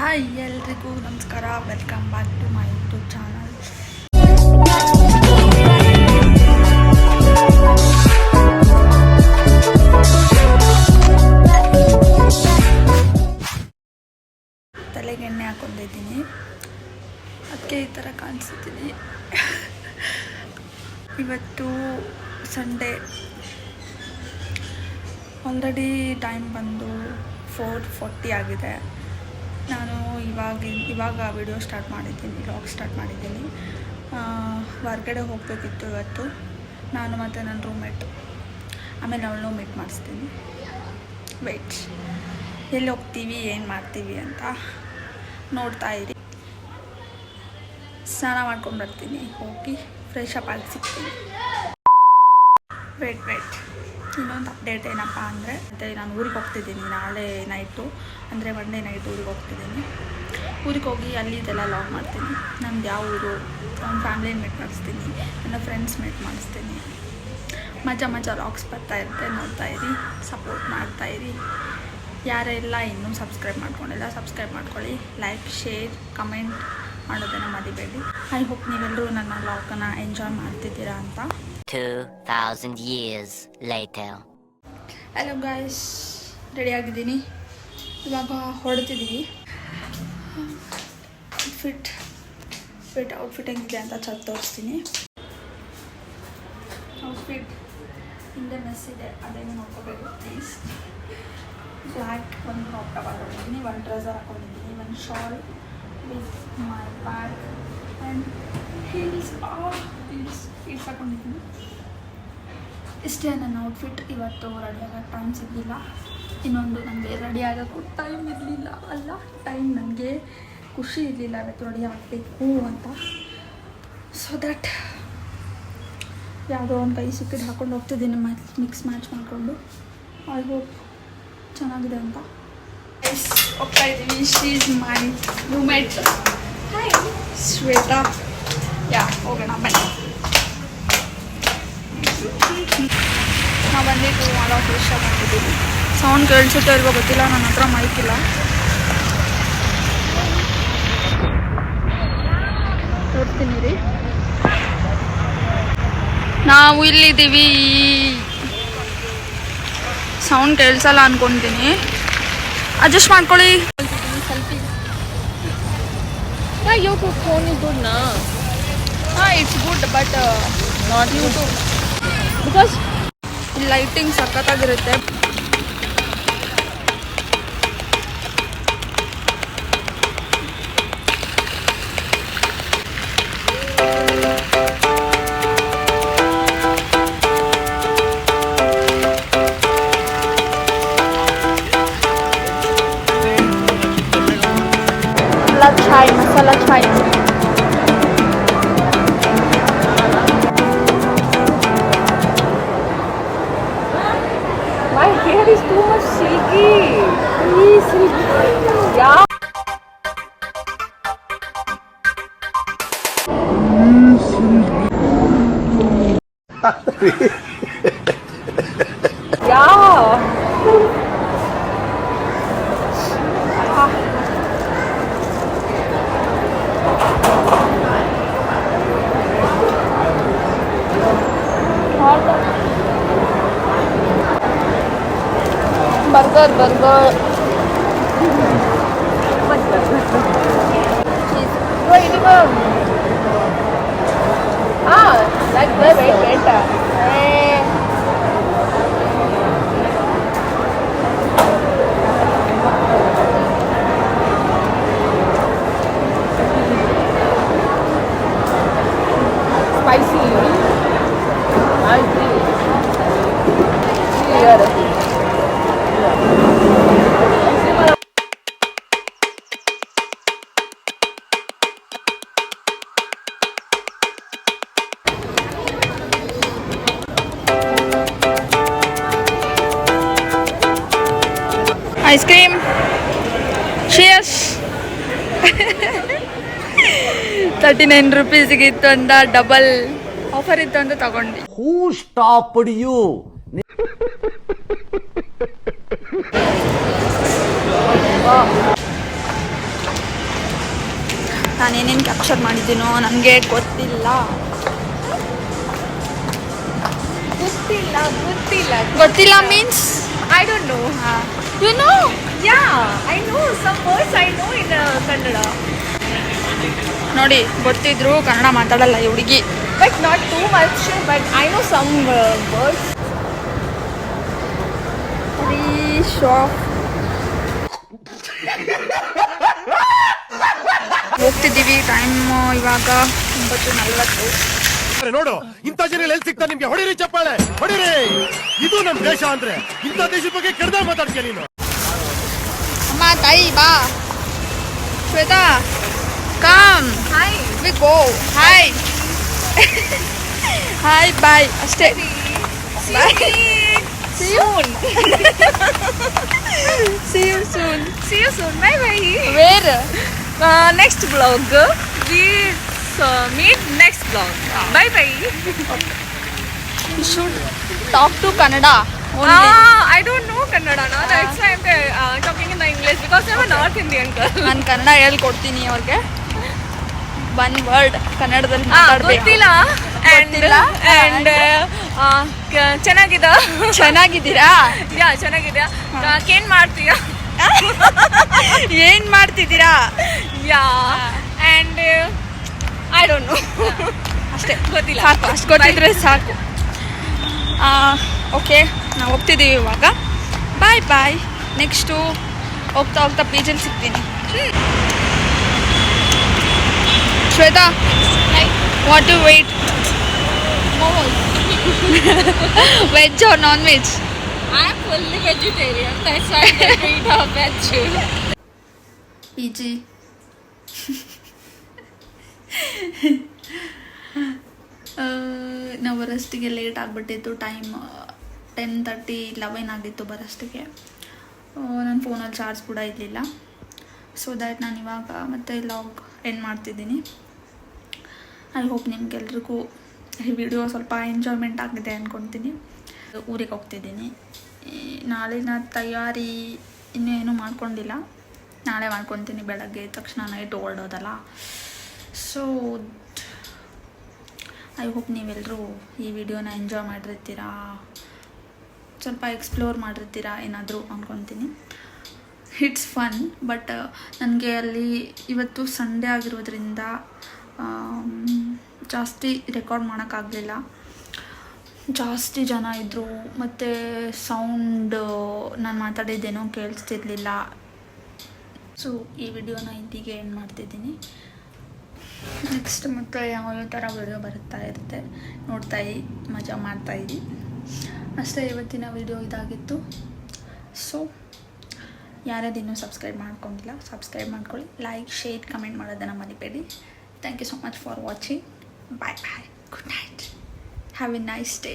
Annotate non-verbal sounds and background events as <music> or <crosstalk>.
Hi ಎಲ್ರಿಗೂ ನಮಸ್ಕಾರ. Welcome back to my YouTube channel ತಲೆಗೆ ಎಣ್ಣೆ ಹಾಕೊಂಡಿದ್ದೀನಿ ಅದಕ್ಕೆ ಈ ಥರ ಕಾಣಿಸ್ತೀನಿ ಇವತ್ತು ಸಂಡೇ ಆಲ್ರೆಡಿ ಟೈಮ್ ಬಂದು ಫೋರ್ ಫೋರ್ಟಿ ಆಗಿದೆ. ಇವಾಗ ಇವಾಗ ವಿಡಿಯೋ ಸ್ಟಾರ್ಟ್ ಮಾಡಿದ್ದೀನಿ ವ್ಲಾಗ್ ಸ್ಟಾರ್ಟ್ ಮಾಡಿದ್ದೀನಿ. ಹೊರಗಡೆ ಹೋಗಬೇಕಿತ್ತು ಇವತ್ತು. ನಾನು ಮತ್ತು ನನ್ನ ರೂಮ್ಮೇಟ್ ಆಮೇಲೆ ಅವಳನ್ನೂ ಮೀಟ್ ಮಾಡಿಸ್ತೀನಿ. ವೆಯ್ಟ್ ಎಲ್ಲಿ ಹೋಗ್ತೀವಿ, ಏನು ಮಾಡ್ತೀವಿ ಅಂತ ನೋಡ್ತಾ ಇರಿ. ಸ್ನಾನ ಮಾಡ್ಕೊಂಡು ಬರ್ತೀನಿ, ಹೋಗಿ ಫ್ರೆಶ್ ಅಪ್ ಆಗಿ ಸಿಗ್ತೀನಿ. ವೆಯ್ಟ್ ವೆಯ್ಟ್ ಇನ್ನೊಂದು ಅಪ್ಡೇಟ್ ಏನಪ್ಪ ಅಂದರೆ, ಮತ್ತು ನಾನು ಊರಿಗೆ ಹೋಗ್ತಿದ್ದೀನಿ ನಾಳೆ ನೈಟು ಅಂದರೆ ಮಂಡೇ ನೈಟ್ ಊರಿಗೆ ಹೋಗ್ತಿದ್ದೀನಿ. ಊರಿಗೆ ಹೋಗಿ ಅಲ್ಲಿದೆಲ್ಲ ಲಾಗ್ ಮಾಡ್ತೀನಿ. ನಮ್ದು ಯಾವ ಊರು ನಮ್ಮ ಫ್ಯಾಮ್ಲಿನ ಮೀಟ್ ಮಾಡಿಸ್ತೀನಿ ನನ್ನ ಫ್ರೆಂಡ್ಸ್ ಮೀಟ್ ಮಾಡಿಸ್ತೀನಿ. ಮಜಾ ಮಜಾ ಲಾಗ್ಸ್ ಬರ್ತಾ ಇರುತ್ತೆ ನೋಡ್ತಾ ಇರಿ ಸಪೋರ್ಟ್ ಮಾಡ್ತಾ ಇರಿ. ಯಾರೆಲ್ಲ ಇನ್ನೂ ಸಬ್ಸ್ಕ್ರೈಬ್ ಮಾಡ್ಕೊಂಡಿಲ್ಲ ಸಬ್ಸ್ಕ್ರೈಬ್ ಮಾಡ್ಕೊಳ್ಳಿ. ಲೈಕ್ ಶೇರ್ ಕಮೆಂಟ್ ಮಾಡೋದನ್ನು ಮರಿಬೇಡಿ. ಐ ಹೋಪ್ ನೀವೆಲ್ಲರೂ ನನ್ನ ಲಾಕನ್ನು ಎಂಜಾಯ್ ಮಾಡ್ತಿದ್ದೀರಾ ಅಂತ. 2,000 years later. Hello guys ready ಆಗಿದ್ದೀನಿ. ಇವಾಗ ಹೊರಡ್ತಿದ್ದೀವಿ ಫಿಟ್ ಫಿಟ್ ಔಟ್ಫಿಟ್ ಹೆಂಗಿದೆ ಅಂತ ಚಲ್ ತೋರಿಸ್ತೀನಿ. ಔಟ್ಫಿಟ್ ಹಿಂದೆ ಮೆಸ್ ಇದೆ, ಅದೇನು ನೋಡ್ಕೋಬೇಕು ಪ್ಲೀಸ್ ಬ್ಲ್ಯಾಕ್ ಒಂದು ಕ್ರಾಪ್ ಟಾಪ್ ಹಾಕೊಂಡಿದ್ದೀನಿ ಒಂದು ಟ್ರೆಸರ್ ಹಾಕೊಂಡಿದ್ದೀನಿ ಒಂದು shawl with my bag and heels heels heels ಹಾಕೊಂಡಿದ್ದೀನಿ ಇಷ್ಟೇ ನನ್ನ ಔಟ್ಫಿಟ್ ಇವತ್ತು ರೆಡಿ ಆಗೋಕ್ಕೆ ಟೈಮ್ ಸಿಗಲಿಲ್ಲ. ಇನ್ನೊಂದು ನನಗೆ ರೆಡಿ ಆಗೋಕ್ಕೂ ಟೈಮ್ ಇರಲಿಲ್ಲ ಅಲ್ಲ ಟೈಮ್ ನನಗೆ ಖುಷಿ ಇರಲಿಲ್ಲ ಇವತ್ತು ರೆಡಿ ಆಗಬೇಕು ಅಂತ. ಸೊ ದಟ್ ಯಾವುದೋ ಒಂದು ಕೈ ಸಿಕ್ಕಿದ್ದು ಹಾಕೊಂಡು ಹೋಗ್ತಿದ್ದೀನಿ ಮ್ಯಾಚ್ ಮಿಕ್ಸ್ ಮ್ಯಾಚ್ ಮಾಡಿಕೊಂಡು. ಐ ಹೋಪ್ ಚೆನ್ನಾಗಿದೆ ಅಂತ. ಹೋಗ್ತಾ ಇದ್ದೀವಿ she is my roommate Shweta yeah ಹೋಗೋಣ, ಬನ್ನಿ. ನಾವು ಬಂದಿದ್ದು ಮಾಡೋ ಫ್ರೆಶ್ ಬಂದಿದ್ದೀವಿ ಸೌಂಡ್ ಕೇಳಿಸುತ್ತೋ ಇಲ್ವೋ ಗೊತ್ತಿಲ್ಲ ನನ್ನ ಹತ್ರ ಮೈಕ್ ಇಲ್ಲ. ತೋರಿಸ್ತೀನಿ ರೀ. ನಾವು ಇಲ್ಲಿದ್ದೀವಿ ಸೌಂಡ್ ಕೇಳಿಸಲ್ಲ ಅನ್ಕೊಂತೀನಿ. ಅಡ್ಜಸ್ಟ್ ಮಾಡ್ಕೊಳ್ಳಿ. Selfie phone good now. ಹಾಂ it's good but not YouTube because lighting ಸಖತ್ತಾಗಿರುತ್ತೆ. food is too much silky. Please, silky. Yeah. Please, silky. But Cheese. You are eating. Ah, that's very better. Hey. Ice cream ಶಿಯಸ್ thirty nine ರುಪೀಸ್ಗೆ ಇತ್ತು ಅಂತ double offer ಇತ್ತು ಅಂತ ತಗೊಂಡು. Who stop you ನಾನು ಏನೇನು capture ಮಾಡಿದ್ದೀನೋ ನನಗೆ ಗೊತ್ತಿಲ್ಲ. ಗೊತ್ತಿಲ್ಲ ಗೊತ್ತಿಲ್ಲ. ಗೊತ್ತಿಲ್ಲ means I don't know you know yeah I know some I I know uh, Kannada ನೋಡಿ ಗೊತ್ತಿದ್ರು ಕನ್ನಡ ಮಾತಾಡಲ್ಲ ಈ ಹುಡುಗಿ. But not too much but I know some words shop ಹೋಗ್ತಿದ್ದೀವಿ time ಇವಾಗ ಒಂಬತ್ತು ನಲ್ವತ್ತು. ನೋಡು ಇಂಥ ಜನ ಎಲ್ಲಿ ಸಿಗ್ತಾರೆ ನಿಮ್ಗೆ? ಹೊಡಿರಿ ಚಪ್ಪಾಳೆ ಹೊಡಿರಿ. ಇದು ನಮ್ ದೇಶ ಅಂದ್ರೆ ಇಂಥ ದೇಶದ ಬಗ್ಗೆ ಕೆಡ್ದ ಮಾತಾಡ್ತೀಯ ನೀನು? ಅಮ್ಮ ತಾಯಿ ಬಾ. Shweta come hi we go hi hi bye ಅಷ್ಟೇ. Soon. See you soon soon. Bye bye. Where next vlog vlog. Uh, meet next vlog bye bye should talk to Kannada Ah, I don't know Kannada now. That's why I'm uh, talking in the English because I'm a North Indian girl. ನಾನು ಕನ್ನಡ ಹೇಳ್ಕೊಡ್ತೀನಿ ಅವ್ರಿಗೆ one word ಕನ್ನಡದಲ್ಲಿ Ah, ಗೊತ್ತಿಲ್ಲ and ಗೊತ್ತಿಲ್ಲ? and uh, ಕ- ಚೆನ್ನಾಗಿದ ಚೆನ್ನಾಗಿದ್ದೀರಾ ಯಾ ಚೆನ್ನಾಗಿದೆ ಏನ್ ಮಾಡ್ತೀಯಾ ಏನ್ ಮಾಡ್ತಿದ್ದೀರಾ yeah and I don't know ಅಷ್ಟೇ. ಗೊತ್ತಿಲ್ಲ. ಸಾಕು. ಅಷ್ಟು ಗೊತ್ತಿದ್ರೆ ಸಾಕು. ಓಕೆ ನಾವು ಹೋಗ್ತಿದ್ದೀವಿ ಇವಾಗ. ಬಾಯ್ ಬಾಯ್ ನೆಕ್ಸ್ಟು ಹೋಗ್ತಾ ಹೋಗ್ತಾ ಪೀಜಲ್ಲಿ ಸಿಗ್ತೀನಿ. Shweta what to wait veg or non veg I'm fully vegetarian. <laughs> ನಾವು ಬರೋಷ್ಟಿಗೆ ಲೇಟ್ ಆಗಿಬಿಟ್ಟಿತ್ತು. ಟೈಮ್ ಟೆನ್ ತರ್ಟಿ ಲೆವೆನ್ ಆಗಿತ್ತು ಬರೋಷ್ಟಿಗೆ ನನ್ನ ಫೋನಲ್ಲಿ ಚಾರ್ಜ್ ಕೂಡ ಇರಲಿಲ್ಲ. ಸೊ ದ್ಯಾಟ್ ನಾನು ಇವಾಗ ಮತ್ತೆ ಲಾಗ್ ಎಂಡ್ ಮಾಡ್ತಿದ್ದೀನಿ. ಐ ಹೋಪ್ ನಿಮ್ಗೆಲ್ರಿಗೂ ಈ ವಿಡಿಯೋ ಸ್ವಲ್ಪ ಎಂಜಾಯ್ಮೆಂಟ್ ಆಗಿದೆ ಅಂದ್ಕೊತೀನಿ ಊರಿಗೆ ಹೋಗ್ತಿದ್ದೀನಿ. ನಾಳಿನ ತಯಾರಿ ಇನ್ನೂ ಏನೂ ಮಾಡ್ಕೊಂಡಿಲ್ಲ. ನಾಳೆ ಮಾಡ್ಕೊತೀನಿ ಬೆಳಗ್ಗೆ. ತಕ್ಷಣ ನೈಟ್ ಹೊರಡೋದಲ್ಲ ಸೊ ಐ ಹೋಪ್ ನೀವೆಲ್ಲರೂ ಈ ವಿಡಿಯೋನ ಎಂಜಾಯ್ ಮಾಡಿರ್ತೀರಾ? ಸ್ವಲ್ಪ ಎಕ್ಸ್ಪ್ಲೋರ್ ಮಾಡಿರ್ತೀರಾ ಏನಾದರೂ ಅಂದ್ಕೊತೀನಿ ಇಟ್ಸ್ ಫನ್ ಬಟ್ ನನಗೆ ಅಲ್ಲಿ ಇವತ್ತು ಸಂಡೇ ಆಗಿರೋದ್ರಿಂದ ಆಮ್, ಜಾಸ್ತಿ ರೆಕಾರ್ಡ್ ಮಾಡೋಕ್ಕಾಗಲಿಲ್ಲ. ಜಾಸ್ತಿ ಜನ ಇದ್ದರು ಮತ್ತು ಸೌಂಡ್ ನಾನು ಮಾತಾಡಿದ್ದೇನೋ ಕೇಳಿಸ್ತಿರ್ಲಿಲ್ಲ. ಸೊ ಈ ವಿಡಿಯೋನ ಇಲ್ಲಿಗೆ ಏನು ಮಾಡ್ತಿದ್ದೀನಿ. ನೆಕ್ಸ್ಟ್ ಮತ್ತೆ ಯಾವ ಥರ ವಿಡಿಯೋ ಬರುತ್ತಾ ಇರುತ್ತೆ ನೋಡ್ತಾ ಮಜಾ ಮಾಡ್ತಾ ಇರಿ. ಅಷ್ಟೇ ಇವತ್ತಿನ ವಿಡಿಯೋ ಇದಾಗಿತ್ತು. ಸೊ ಯಾರ್ಯಾರು ಇನ್ನೂ ಸಬ್ಸ್ಕ್ರೈಬ್ ಮಾಡ್ಕೊಂಡಿಲ್ಲ ಸಬ್ಸ್ಕ್ರೈಬ್ ಮಾಡ್ಕೊಳ್ಳಿ. ಲೈಕ್ ಶೇರ್ ಕಮೆಂಟ್ ಮಾಡೋದನ್ನು ಮರಿಬೇಡಿ. Thank you so much for watching bye bye good night have a nice day